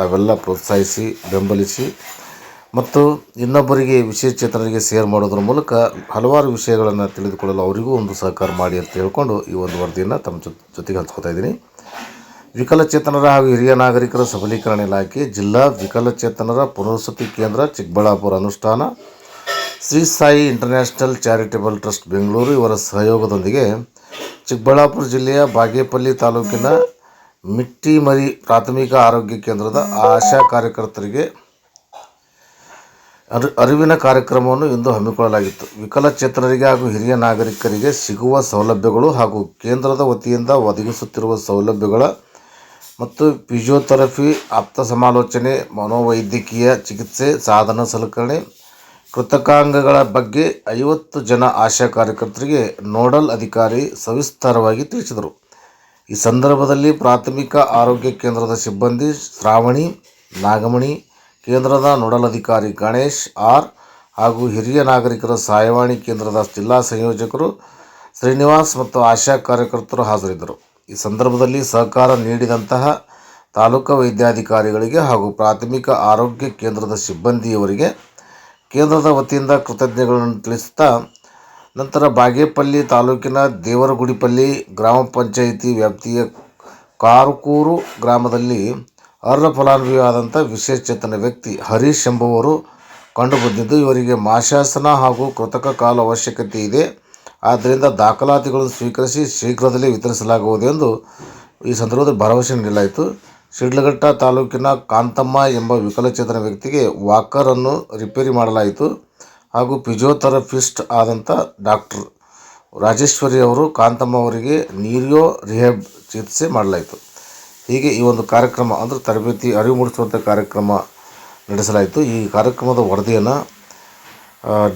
ತಾವೆಲ್ಲ ಪ್ರೋತ್ಸಾಹಿಸಿ, ಬೆಂಬಲಿಸಿ ಮತ್ತು ಇನ್ನೊಬ್ಬರಿಗೆ ವಿಶೇಷಚೇತನರಿಗೆ ಶೇರ್ ಮಾಡೋದ್ರ ಮೂಲಕ ಹಲವಾರು ವಿಷಯಗಳನ್ನು ತಿಳಿದುಕೊಳ್ಳಲು ಅವರಿಗೂ ಒಂದು ಸಹಕಾರ ಮಾಡಿ ಅಂತ ಹೇಳ್ಕೊಂಡು ಈ ಒಂದು ವರದಿಯನ್ನು ತಮ್ಮ ಜೊತೆ ಜೊತೆಗೆ ಹಂಚ್ಕೋತಾ ಇದ್ದೀನಿ. ವಿಕಲಚೇತನರ ಹಾಗೂ ಹಿರಿಯ ನಾಗರಿಕರ ಸಬಲೀಕರಣ ಇಲಾಖೆ, ಜಿಲ್ಲಾ ವಿಕಲಚೇತನರ ಪುನರ್ವಸತಿ ಕೇಂದ್ರ, ಚಿಕ್ಕಬಳ್ಳಾಪುರ ಅನುಷ್ಠಾನ, Shri Sai international charitable trust Bengaluru ಇವರ ಸಹಯೋಗದೊಂದಿಗೆ ಚಿಕ್ಕಬಳ್ಳಾಪುರ ಜಿಲ್ಲೆಯ ಬಾಗೇಪಲ್ಲಿ ತಾಲೂಕಿನ ಮಿಟ್ಟಿಮರಿ ಪ್ರಾಥಮಿಕ ಆರೋಗ್ಯ ಕೇಂದ್ರದ ಆಶಾ ಕಾರ್ಯಕರ್ತರಿಗೆ ಅರಿ, ಅರಿವಿನ ಕಾರ್ಯಕ್ರಮವನ್ನು ಇಂದು ಹಮ್ಮಿಕೊಳ್ಳಲಾಗಿತ್ತು. ವಿಕಲಚೇತನರಿಗೆ ಹಾಗೂ ಹಿರಿಯ ನಾಗರಿಕರಿಗೆ ಸಿಗುವ ಸೌಲಭ್ಯಗಳು ಹಾಗೂ ಕೇಂದ್ರದ ವತಿಯಿಂದ ಒದಗಿಸುತ್ತಿರುವ ಸೌಲಭ್ಯಗಳ ಮತ್ತು ಫಿಸಿಯೋಥೆರಪಿ, ಆಪ್ತ ಸಮಾಲೋಚನೆ, ಮನೋವೈದ್ಯಕೀಯ ಚಿಕಿತ್ಸೆ, ಸಾಧನ ಸಲಕರಣೆ, ಕೃತಕಾಂಗಗಳ ಬಗ್ಗೆ ಐವತ್ತು ಜನ ಆಶಾ ಕಾರ್ಯಕರ್ತರಿಗೆ ನೋಡಲ್ ಅಧಿಕಾರಿ ಸವಿಸ್ತಾರವಾಗಿ ತಿಳಿಸಿದರು. ಈ ಸಂದರ್ಭದಲ್ಲಿ ಪ್ರಾಥಮಿಕ ಆರೋಗ್ಯ ಕೇಂದ್ರದ ಸಿಬ್ಬಂದಿ ಶ್ರಾವಣಿ, ನಾಗಮಣಿ, ಕೇಂದ್ರದ ನೋಡಲ್ ಅಧಿಕಾರಿ ಗಣೇಶ್, ಆರ್ ಹಾಗೂ ಹಿರಿಯ ನಾಗರಿಕರ ಸಹಾಯವಾಣಿ ಕೇಂದ್ರದ ಜಿಲ್ಲಾ ಸಂಯೋಜಕರು ಶ್ರೀನಿವಾಸ್ ಮತ್ತು ಆಶಾ ಕಾರ್ಯಕರ್ತರು ಹಾಜರಿದ್ದರು. ಈ ಸಂದರ್ಭದಲ್ಲಿ ಸಹಕಾರ ನೀಡಿದಂತಹ ತಾಲೂಕು ವೈದ್ಯಾಧಿಕಾರಿಗಳಿಗೆ ಹಾಗೂ ಪ್ರಾಥಮಿಕ ಆರೋಗ್ಯ ಕೇಂದ್ರದ ಸಿಬ್ಬಂದಿಯವರಿಗೆ ಕೇಂದ್ರದ ವತಿಯಿಂದ ಕೃತಜ್ಞತೆಗಳನ್ನು ತಿಳಿಸುತ್ತಾ ನಂತರ ಬಾಗೇಪಲ್ಲಿ ತಾಲೂಕಿನ ದೇವರಗುಡಿಪಲ್ಲಿ ಗ್ರಾಮ ಪಂಚಾಯಿತಿ ವ್ಯಾಪ್ತಿಯ ಕಾರುಕೂರು ಗ್ರಾಮದಲ್ಲಿ ಅರ್ಹ ಫಲಾನುಭವಿಯಾದಂಥ ವಿಶೇಷಚೇತನ ವ್ಯಕ್ತಿ ಹರೀಶ್ ಎಂಬುವರು ಕಂಡುಬಂದಿದ್ದು, ಇವರಿಗೆ ಮಾಶಾಸನ ಹಾಗೂ ಕೃತಕ ಕಾಲ ಅವಶ್ಯಕತೆ ಇದೆ. ಆದ್ದರಿಂದ ದಾಖಲಾತಿಗಳನ್ನು ಸ್ವೀಕರಿಸಿ ಶೀಘ್ರದಲ್ಲೇ ವಿತರಿಸಲಾಗುವುದು ಎಂದು ಈ ಸಂದರ್ಭದಲ್ಲಿ ಭರವಸೆ ನೀಡಲಾಯಿತು. ಶಿಡ್ಲಘಟ್ಟ ತಾಲೂಕಿನ ಕಾಂತಮ್ಮ ಎಂಬ ವಿಕಲಚೇತನ ವ್ಯಕ್ತಿಗೆ ವಾಕರನ್ನು ರಿಪೇರಿ ಮಾಡಲಾಯಿತು. ಹಾಗೂ ಫಿಸಿಯೋಥೆರಪಿಸ್ಟ್ ಆದಂಥ ಡಾಕ್ಟರ್ ರಾಜೇಶ್ವರಿ ಅವರು ಕಾಂತಮ್ಮ ಅವರಿಗೆ ನೀರಿಯೋ ರಿಹ್ಯಾಬ್ ಚಿಕಿತ್ಸೆ ಮಾಡಲಾಯಿತು. ಹೀಗೆ ಈ ಒಂದು ಕಾರ್ಯಕ್ರಮ ಅಂದರೆ ತರಬೇತಿ ಅರಿವು ಮೂಡಿಸುವಂಥ ಕಾರ್ಯಕ್ರಮ ನಡೆಸಲಾಯಿತು. ಈ ಕಾರ್ಯಕ್ರಮದ ವರದಿಯನ್ನು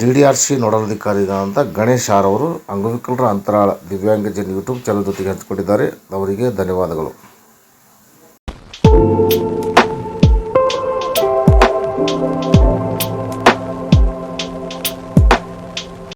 ಡಿ ಡಿ ಆರ್ ಸಿ ನೋಡಲಾಧಿಕಾರಿಗಳಾದಂಥ ಗಣೇಶ್ ಆರ್ ಅಂಗವಿಕಲರ ಅಂತರಾಳ ದಿವ್ಯಾಂಗಜನ್ ಯೂಟ್ಯೂಬ್ ಚಾನಲ್ ಜೊತೆಗೆ ಹಂಚಿಕೊಂಡಿದ್ದಾರೆ. ಅವರಿಗೆ ಧನ್ಯವಾದಗಳು.